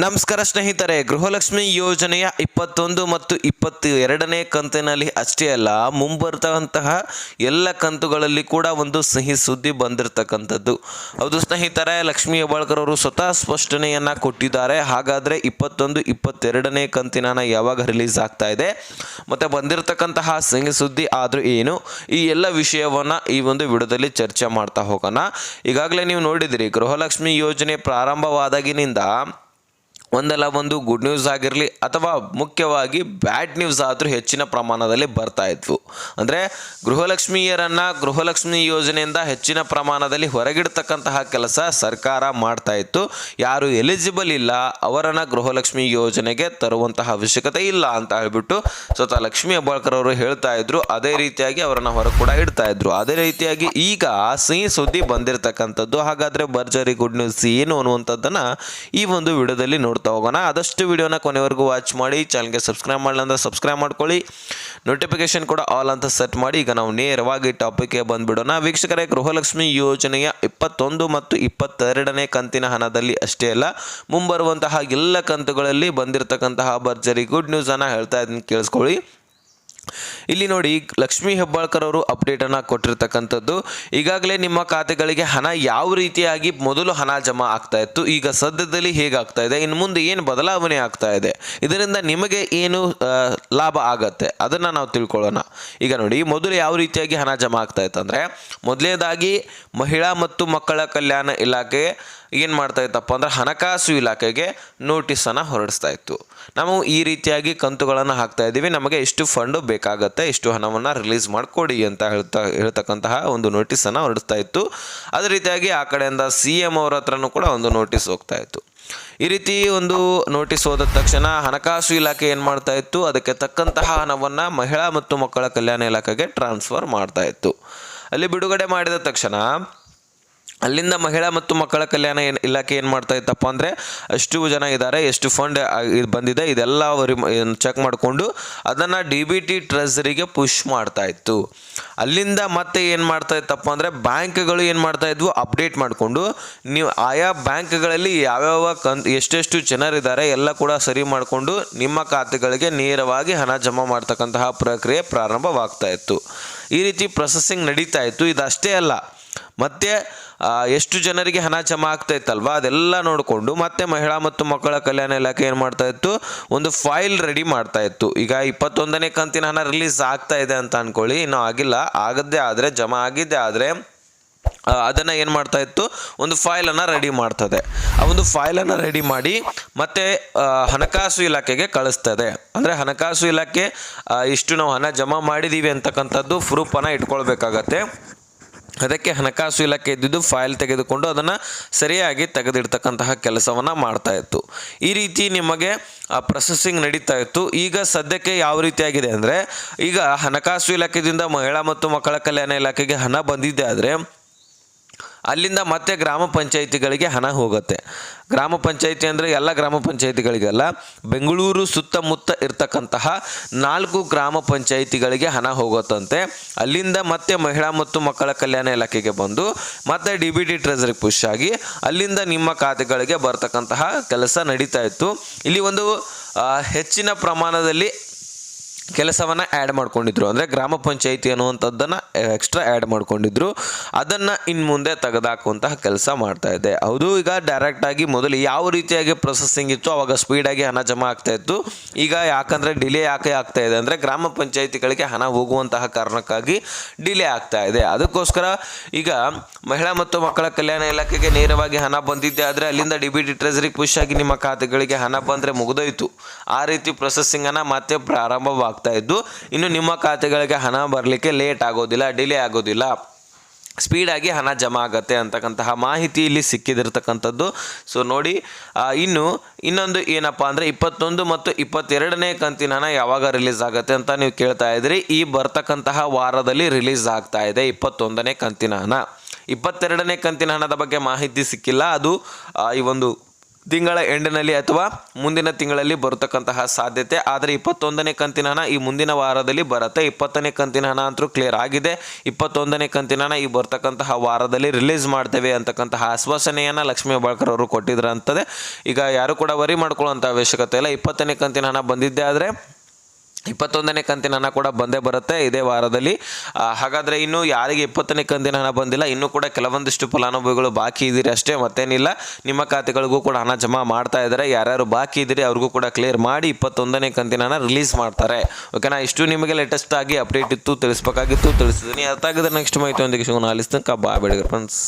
ನಮಸ್ಕಾರ ಸ್ನೇಹಿತರೆ, ಗೃಹಲಕ್ಷ್ಮಿ ಯೋಜನೆಯ ಇಪ್ಪತ್ತೊಂದು ಮತ್ತು ಇಪ್ಪತ್ತು ಎರಡನೇ ಕಂತಿನಲ್ಲಿ ಅಷ್ಟೇ ಅಲ್ಲ ಮುಂಬರ್ತಕ್ಕಂತಹ ಎಲ್ಲ ಕಂತುಗಳಲ್ಲಿ ಕೂಡ ಒಂದು ಸಿಹಿ ಸುದ್ದಿ ಬಂದಿರತಕ್ಕಂಥದ್ದು. ಹೌದು ಸ್ನೇಹಿತರೆ, ಲಕ್ಷ್ಮೀ ಹೆಬ್ಬಾಳ್ಕರ್ ಅವರು ಸ್ವತಃ ಸ್ಪಷ್ಟನೆಯನ್ನು ಕೊಟ್ಟಿದ್ದಾರೆ. ಹಾಗಾದರೆ ಇಪ್ಪತ್ತೊಂದು, ಇಪ್ಪತ್ತೆರಡನೇ ಕಂತಿನ ಯಾವಾಗ ರಿಲೀಸ್ ಆಗ್ತಾ ಇದೆ? ಮತ್ತು ಬಂದಿರತಕ್ಕಂತಹ ಸಿಹಿ ಸುದ್ದಿ ಆದರೂ ಏನು? ಈ ಎಲ್ಲ ವಿಷಯವನ್ನು ಈ ಒಂದು ವಿಡಿಯೋದಲ್ಲಿ ಚರ್ಚೆ ಮಾಡ್ತಾ ಹೋಗೋಣ. ಈಗಾಗಲೇ ನೀವು ನೋಡಿದಿರಿ, ಗೃಹಲಕ್ಷ್ಮಿ ಯೋಜನೆ ಪ್ರಾರಂಭವಾದಾಗಿನಿಂದ ಒಂದಲ್ಲ ಒಂದು ಗುಡ್ ನ್ಯೂಸ್ ಆಗಿರಲಿ ಅಥವಾ ಮುಖ್ಯವಾಗಿ ಬ್ಯಾಡ್ ನ್ಯೂಸ್ ಆದರೂ ಹೆಚ್ಚಿನ ಪ್ರಮಾಣದಲ್ಲಿ ಬರ್ತಾ ಇದ್ವು. ಅಂದರೆ ಗೃಹಲಕ್ಷ್ಮಿಯರನ್ನು ಗೃಹಲಕ್ಷ್ಮಿ ಯೋಜನೆಯಿಂದ ಹೆಚ್ಚಿನ ಪ್ರಮಾಣದಲ್ಲಿ ಹೊರಗಿಡ್ತಕ್ಕಂತಹ ಕೆಲಸ ಸರ್ಕಾರ ಮಾಡ್ತಾ ಇತ್ತು. ಯಾರು ಎಲಿಜಿಬಲ್ ಇಲ್ಲ, ಅವರನ್ನು ಗೃಹಲಕ್ಷ್ಮಿ ಯೋಜನೆಗೆ ತರುವಂತಹ ಅವಶ್ಯಕತೆ ಇಲ್ಲ ಅಂತ ಹೇಳ್ಬಿಟ್ಟು ಸ್ವತಃ ಲಕ್ಷ್ಮೀ ಹೆಬ್ಬಾಳ್ಕರ್ ಅವರು ಹೇಳ್ತಾ ಇದ್ರು. ಅದೇ ರೀತಿಯಾಗಿ ಅವರನ್ನು ಹೊರ ಕೂಡ ಇಡ್ತಾ ಇದ್ರು. ಅದೇ ರೀತಿಯಾಗಿ ಈಗ ಸಿಹಿ ಸುದ್ದಿ ಬಂದಿರತಕ್ಕಂಥದ್ದು, ಹಾಗಾದರೆ ಭರ್ಜರಿ ಗುಡ್ ನ್ಯೂಸ್ ಏನು ಅನ್ನುವಂಥದ್ದನ್ನು ಈ ಒಂದು ವಿಡಿಯೋದಲ್ಲಿ ನೋಡ್ತಾ ಹೋಗೋಣ. ಆದಷ್ಟು ವಿಡಿಯೋನ ಕೊನೆವರೆಗೂ ವಾಚ್ ಮಾಡಿ ಚಾನಲ್ಗೆ ಸಬ್ಸ್ಕ್ರೈಬ್ ಮಾಡಲ್ಲ ಅಂದರೆ ಸಬ್ಸ್ಕ್ರೈಬ್ ಮಾಡ್ಕೊಳ್ಳಿ. ನೋಟಿಫಿಕೇಶನ್ ಕೂಡ ಆಲ್ ಅಂತ ಸೆಟ್ ಮಾಡಿ, ಈಗ ನಾವು ನೇರವಾಗಿ ಟಾಪಿಕ್ಗೆ ಬಂದುಬಿಡೋಣ. ವೀಕ್ಷಕರೇ, ಗೃಹಲಕ್ಷ್ಮಿ ಯೋಜನೆಯ ಇಪ್ಪತ್ತೊಂದು ಮತ್ತು ಇಪ್ಪತ್ತೆರಡನೇ ಕಂತಿನ ಹಣದಲ್ಲಿ ಅಷ್ಟೇ ಅಲ್ಲ, ಮುಂಬರುವಂತಹ ಎಲ್ಲ ಕಂತುಗಳಲ್ಲಿ ಬಂದಿರತಕ್ಕಂತಹ ಭರ್ಜರಿ ಗುಡ್ ನ್ಯೂಸನ್ನು ಹೇಳ್ತಾ ಇದ್ದೀನಿ, ಕೇಳಿಸ್ಕೊಳ್ಳಿ. ಇಲ್ಲಿ ನೋಡಿ, ಲಕ್ಷ್ಮೀ ಹೆಬ್ಬಾಳ್ಕರ್ ಅವರು ಅಪ್ಡೇಟ್ ಅನ್ನ ಕೊಟ್ಟಿರ್ತಕ್ಕಂಥದ್ದು. ಈಗಾಗಲೇ ನಿಮ್ಮ ಖಾತೆಗಳಿಗೆ ಹಣ ಯಾವ ರೀತಿಯಾಗಿ ಮೊದಲು ಹಣ ಜಮಾ ಆಗ್ತಾ ಇತ್ತು, ಈಗ ಸದ್ಯದಲ್ಲಿ ಹೇಗಾಗ್ತಾ ಇದೆ, ಇನ್ನು ಮುಂದೆ ಏನು ಬದಲಾವಣೆ ಆಗ್ತಾ ಇದೆ, ಇದರಿಂದ ನಿಮಗೆ ಏನು ಲಾಭ ಆಗತ್ತೆ, ಅದನ್ನು ನಾವು ತಿಳ್ಕೊಳ್ಳೋಣ. ಈಗ ನೋಡಿ, ಮೊದಲು ಯಾವ ರೀತಿಯಾಗಿ ಹಣ ಜಮಾ ಆಗ್ತಾ ಇತ್ತು ಮೊದಲನೇದಾಗಿ ಮಹಿಳಾ ಮತ್ತು ಮಕ್ಕಳ ಕಲ್ಯಾಣ ಇಲಾಖೆ ಏನು ಮಾಡ್ತಾ ಇತ್ತಪ್ಪ ಅಂದ್ರೆ, ಹಣಕಾಸು ಇಲಾಖೆಗೆ ನೋಟಿಸನ್ನು ಹೊರಡಿಸ್ತಾ ಇತ್ತು. ನಾವು ಈ ರೀತಿಯಾಗಿ ಕಂತುಗಳನ್ನು ಹಾಕ್ತಾ ಇದ್ದೀವಿ ನಮಗೆ ಇಷ್ಟು ಫಂಡು ಬೇಕಾಗತ್ತೆ, ಇಷ್ಟು ಹಣವನ್ನು ರಿಲೀಸ್ ಮಾಡಿಕೊಡಿ ಅಂತ ಹೇಳ್ತಾ, ಹೇಳ್ತಕ್ಕಂತಹ ಒಂದು ನೋಟಿಸನ್ನು ಹೊರಡಿಸ್ತಾ ಇತ್ತು. ಅದೇ ರೀತಿಯಾಗಿ ಆ ಕಡೆಯಿಂದ ಸಿ ಎಂ ಅವ್ರ ಹತ್ರನೂ ಕೂಡ ಒಂದು ನೋಟಿಸ್ ಹೋಗ್ತಾ ಇತ್ತು. ಈ ರೀತಿ ಒಂದು ನೋಟಿಸ್ ಹೋದ ತಕ್ಷಣ ಹಣಕಾಸು ಇಲಾಖೆ ಏನು ಮಾಡ್ತಾ ಇತ್ತು? ಅದಕ್ಕೆ ತಕ್ಕಂತಹ ಹಣವನ್ನು ಮಹಿಳಾ ಮತ್ತು ಮಕ್ಕಳ ಕಲ್ಯಾಣ ಇಲಾಖೆಗೆ ಟ್ರಾನ್ಸ್ಫರ್ ಮಾಡ್ತಾ ಇತ್ತು. ಅಲ್ಲಿ ಬಿಡುಗಡೆ ಮಾಡಿದ ತಕ್ಷಣ ಅಲ್ಲಿಂದ ಮಹಿಳಾ ಮತ್ತು ಮಕ್ಕಳ ಕಲ್ಯಾಣ ಏನು ಇಲಾಖೆ ಏನು ಮಾಡ್ತಾ ಇತ್ತಪ್ಪ ಅಂದರೆ ಅಷ್ಟು ಜನ ಇದ್ದಾರೆ ಎಷ್ಟು ಫಂಡ್ ಬಂದಿದೆ, ಇದೆಲ್ಲ ಅವರು ಚೆಕ್ ಮಾಡಿಕೊಂಡು ಅದನ್ನು ಡಿ ಬಿ ಟಿ ಟ್ರೆಸರಿಗೆ ಪುಷ್ ಮಾಡ್ತಾ ಇತ್ತು. ಅಲ್ಲಿಂದ ಮತ್ತೆ ಏನು ಮಾಡ್ತಾ ಇತ್ತಪ್ಪ ಅಂದರೆ ಬ್ಯಾಂಕ್ಗಳು ಏನು ಮಾಡ್ತಾ ಇದ್ವು ಅಪ್ಡೇಟ್ ಮಾಡಿಕೊಂಡು ನೀವು ಆಯಾ ಬ್ಯಾಂಕ್ಗಳಲ್ಲಿ ಯಾವ್ಯಾವ ಕನ್ ಎಷ್ಟೆಷ್ಟು ಜನರಿದ್ದಾರೆ ಎಲ್ಲ ಕೂಡ ಸರಿ ಮಾಡಿಕೊಂಡು ನಿಮ್ಮ ಖಾತೆಗಳಿಗೆ ನೇರವಾಗಿ ಹಣ ಜಮಾ ಮಾಡ್ತಕ್ಕಂತಹ ಪ್ರಕ್ರಿಯೆ ಪ್ರಾರಂಭವಾಗ್ತಾ ಇತ್ತು. ಈ ರೀತಿ ಪ್ರೊಸೆಸಿಂಗ್ ನಡೀತಾ ಇತ್ತು, ಇದಷ್ಟೇ ಅಲ್ಲ. ಮತ್ತೆ ಎಷ್ಟು ಜನರಿಗೆ ಹಣ ಜಮಾ ಆಗ್ತಾ ಇತ್ತಲ್ವಾ? ಅದೆಲ್ಲ ನೋಡಿಕೊಂಡು ಮತ್ತೆ ಮಹಿಳಾ ಮತ್ತು ಮಕ್ಕಳ ಕಲ್ಯಾಣ ಇಲಾಖೆ ಏನು ಮಾಡ್ತಾ ಇತ್ತು? ಒಂದು ಫೈಲ್ ರೆಡಿ ಮಾಡ್ತಾ ಇತ್ತು. ಈಗ ಇಪ್ಪತ್ತೊಂದನೇ ಕಂತಿನ ಹಣ ರಿಲೀಸ್ ಆಗ್ತಾ ಇದೆ ಅಂತ ಅನ್ಕೊಳ್ಳಿ. ಇನ್ನೂ ಆಗಿಲ್ಲ. ಆಗದ್ದೇ ಆದರೆ, ಜಮಾ ಆಗಿದ್ದೇ ಆದರೆ ಅದನ್ನು ಏನು ಮಾಡ್ತಾ ಇತ್ತು? ಒಂದು ಫೈಲನ್ನು ರೆಡಿ ಮಾಡ್ತದೆ. ಆ ಒಂದು ಫೈಲನ್ನು ರೆಡಿ ಮಾಡಿ ಮತ್ತೆ ಹಣಕಾಸು ಇಲಾಖೆಗೆ ಕಳಿಸ್ತದೆ. ಅಂದರೆ ಹಣಕಾಸು ಇಲಾಖೆ ಇಷ್ಟು ನಾವು ಹಣ ಜಮಾ ಮಾಡಿದ್ದೀವಿ ಅಂತಕ್ಕಂಥದ್ದು ಪ್ರೂಫನ್ನು ಇಟ್ಕೊಳ್ಬೇಕಾಗತ್ತೆ. ಅದಕ್ಕೆ ಹಣಕಾಸು ಇಲಾಖೆ ಇದ್ದಿದ್ದು ಫೈಲ್ ತೆಗೆದುಕೊಂಡು ಅದನ್ನು ಸರಿಯಾಗಿ ತೆಗೆದಿಡ್ತಕ್ಕಂತಹ ಕೆಲಸವನ್ನು ಮಾಡ್ತಾ ಇತ್ತು. ಈ ರೀತಿ ನಿಮಗೆ, ಆ ಪ್ರೊಸೆಸಿಂಗ್ ನಡೀತಾ ಇತ್ತು. ಈಗ ಸದ್ಯಕ್ಕೆ ಯಾವ ರೀತಿಯಾಗಿದೆ ಅಂದರೆ, ಈಗ ಹಣಕಾಸು ಇಲಾಖೆಯಿಂದ ಮಹಿಳಾ ಮತ್ತು ಮಕ್ಕಳ ಕಲ್ಯಾಣ ಇಲಾಖೆಗೆ ಹಣ ಬಂದಿದೆ ಆದರೆ ಅಲ್ಲಿಂದ ಮತ್ತೆ ಗ್ರಾಮ ಪಂಚಾಯಿತಿಗಳಿಗೆ ಹಣ ಹೋಗುತ್ತೆ. ಗ್ರಾಮ ಪಂಚಾಯಿತಿ ಅಂದರೆ ಎಲ್ಲ ಗ್ರಾಮ ಪಂಚಾಯಿತಿಗಳಿಗೆಲ್ಲ ಬೆಂಗಳೂರು ಸುತ್ತಮುತ್ತ ಇರ್ತಕ್ಕಂತಹ ನಾಲ್ಕು ಗ್ರಾಮ ಪಂಚಾಯಿತಿಗಳಿಗೆ ಹಣ ಹೋಗುತ್ತಂತೆ. ಅಲ್ಲಿಂದ ಮತ್ತೆ ಮಹಿಳಾ ಮತ್ತು ಮಕ್ಕಳ ಕಲ್ಯಾಣ ಇಲಾಖೆಗೆ ಬಂದು ಮತ್ತೆ D B D treasury push ಆಗಿ ಅಲ್ಲಿಂದ ನಿಮ್ಮ ಖಾತೆಗಳಿಗೆ ಬರ್ತಕ್ಕಂತಹ ಕೆಲಸ ನಡೀತಾ ಇತ್ತು. ಇಲ್ಲಿ ಒಂದು ಹೆಚ್ಚಿನ ಪ್ರಮಾಣದಲ್ಲಿ ಕೆಲಸವನ್ನು ಆ್ಯಡ್ ಮಾಡ್ಕೊಂಡಿದ್ರು. ಅಂದರೆ ಗ್ರಾಮ ಪಂಚಾಯಿತಿ ಅನ್ನುವಂಥದ್ದನ್ನು ಎಕ್ಸ್ಟ್ರಾ ಆ್ಯಡ್ ಮಾಡ್ಕೊಂಡಿದ್ರು. ಅದನ್ನು ಇನ್ನು ಮುಂದೆ ತೆಗೆದಾಕುವಂತಹ ಕೆಲಸ ಮಾಡ್ತಾ ಇದೆ. ಹೌದು, ಈಗ ಡೈರೆಕ್ಟಾಗಿ ಮೊದಲು ಯಾವ ರೀತಿಯಾಗಿ ಪ್ರೊಸೆಸಿಂಗ್ ಇತ್ತು ಅವಾಗ ಸ್ಪೀಡಾಗಿ ಹಣ ಜಮಾ ಆಗ್ತಾ ಇತ್ತು. ಈಗ ಯಾಕಂದರೆ ಡಿಲೇ ಯಾಕೆ ಆಗ್ತಾ ಇದೆ ಅಂದರೆ ಗ್ರಾಮ ಪಂಚಾಯಿತಿಗಳಿಗೆ ಹಣ ಹೋಗುವಂತಹ ಕಾರಣಕ್ಕಾಗಿ ಡಿಲೇ ಆಗ್ತಾ ಇದೆ. ಅದಕ್ಕೋಸ್ಕರ ಈಗ ಮಹಿಳಾ ಮತ್ತು ಮಕ್ಕಳ ಕಲ್ಯಾಣ ಇಲಾಖೆಗೆ ನೇರವಾಗಿ ಹಣ ಬಂದಿದ್ದೆ ಆದರೆ ಅಲ್ಲಿಂದ ಡಿ ಬಿ ಟಿ ಟ್ರೆಸರಿಗೆ ಪುಷ್ ಆಗಿ ನಿಮ್ಮ ಖಾತೆಗಳಿಗೆ ಹಣ ಬಂದರೆ ಮುಗಿದೋಯ್ತು. ಆ ರೀತಿ ಪ್ರೊಸೆಸಿಂಗನ್ನು ಮತ್ತೆ ಪ್ರಾರಂಭವಾಗ್ತಾ ಇದ್ದು, ಇನ್ನು ನಿಮ್ಮ ಖಾತೆಗಳಿಗೆ ಹಣ ಬರಲಿಕ್ಕೆ ಲೇಟ್ ಆಗೋದಿಲ್ಲ ಡಿಲೇ ಆಗೋದಿಲ್ಲ. ಸ್ಪೀಡಾಗಿ ಹಣ ಜಮಾ ಆಗತ್ತೆ ಅಂತಕ್ಕಂತಹ ಮಾಹಿತಿ ಇಲ್ಲಿ ಸಿಕ್ಕಿದಿರ್ತಕ್ಕಂಥದ್ದು. ಸೊ ನೋಡಿ ಇನ್ನು ಇನ್ನೊಂದು ಏನಪ್ಪ ಅಂದರೆ ಇಪ್ಪತ್ತೊಂದು ಮತ್ತು ಇಪ್ಪತ್ತೆರಡನೇ ಕಂತಿನ ಹಣ ಯಾವಾಗ ರಿಲೀಸ್ ಆಗುತ್ತೆ ಅಂತ ನೀವು ಕೇಳ್ತಾ ಇದ್ರಿ ಈ ಬರ್ತಕ್ಕಂತಹ ವಾರದಲ್ಲಿ ರಿಲೀಸ್ ಆಗ್ತಾ ಇದೆ ಇಪ್ಪತ್ತೊಂದನೇ ಕಂತಿನ ಹಣ. ಇಪ್ಪತ್ತೆರಡನೇ ಕಂತಿನ ಹಣದ ಬಗ್ಗೆ ಮಾಹಿತಿ ಸಿಕ್ಕಿಲ್ಲ. ಅದು ಈ ಒಂದು ತಿಂಗಳ ಎಂಡಿನಲ್ಲಿ ಅಥವಾ ಮುಂದಿನ ತಿಂಗಳಲ್ಲಿ ಬರತಕ್ಕಂತಹ ಸಾಧ್ಯತೆ. ಆದರೆ ಇಪ್ಪತ್ತೊಂದನೇ ಕಂತಿನ ಹಣ ಈ ಮುಂದಿನ ವಾರದಲ್ಲಿ ಬರುತ್ತೆ. ಇಪ್ಪತ್ತನೇ ಕಂತಿನ ಹಣ ಅಂತೂ ಕ್ಲಿಯರ್ ಆಗಿದೆ. ಇಪ್ಪತ್ತೊಂದನೇ ಕಂತಿನ ಹಣ ಈ ಬರ್ತಕ್ಕಂತಹ ವಾರದಲ್ಲಿ ರಿಲೀಸ್ ಮಾಡ್ತೇವೆ ಅಂತಕ್ಕಂತಹ ಆಶ್ವಾಸನೆಯನ್ನು ಲಕ್ಷ್ಮೀ ಬಾಳ್ಕರ್ ಅವರು ಕೊಟ್ಟಿದ್ರು ಅಂತದೆ ಈಗ ಯಾರು ಕೂಡ ವರಿ ಮಾಡ್ಕೊಳ್ಳುವಂಥ ಅವಶ್ಯಕತೆ ಇಲ್ಲ. ಇಪ್ಪತ್ತನೇ ಕಂತಿನ ಹಣ ಬಂದಿದ್ದೆ ಆದರೆ ಇಪ್ಪತ್ತೊಂದನೇ ಕಂತಿನ ಹಣ ಕೂಡ ಬಂದೇ ಬರುತ್ತೆ ಇದೇ ವಾರದಲ್ಲಿ. ಹಾಗಾದರೆ ಇನ್ನೂ ಯಾರಿಗೆ ಇಪ್ಪತ್ತನೇ ಕಂತಿನ ಹಣ ಬಂದಿಲ್ಲ, ಇನ್ನೂ ಕೂಡ ಕೆಲವೊಂದಿಷ್ಟು ಫಲಾನುಭವಿಗಳು ಬಾಕಿ ಇದ್ದೀರಿ ಅಷ್ಟೇ, ಮತ್ತೇನಿಲ್ಲ. ನಿಮ್ಮ ಖಾತೆಗಳಿಗೂ ಕೂಡ ಹಣ ಜಮಾ ಮಾಡ್ತಾ ಇದ್ದಾರೆ, ಯಾರ್ಯಾರು ಬಾಕಿ ಇದ್ದೀರಿ ಅವ್ರಿಗೂ ಕೂಡ ಕ್ಲಿಯರ್ ಮಾಡಿ ಇಪ್ಪತ್ತೊಂದನೇ ಕಂತಿನ ಹಣ ರಿಲೀಸ್ ಮಾಡ್ತಾರೆ. ಓಕೆನಾ ಇಷ್ಟು ನಿಮಗೆ ಲೇಟೆಸ್ಟ್ ಆಗಿ ಅಪ್ಡೇಟ್ ಇತ್ತು, ತಿಳಿಸ್ಬೇಕಾಗಿತ್ತು ತಿಳಿಸಿದ್ದೀನಿ ಆಗಿದ್ರೆ ನೆಕ್ಸ್ಟ್ ಮಾಹಿತಿ ಒಂದಿಗೆ ಶಿವನ ಆಲಿಸ್ತೀನಿ ಬಾ ಬೆಳಗ್ಗೆ ಫ್ರೆಂಡ್ಸ್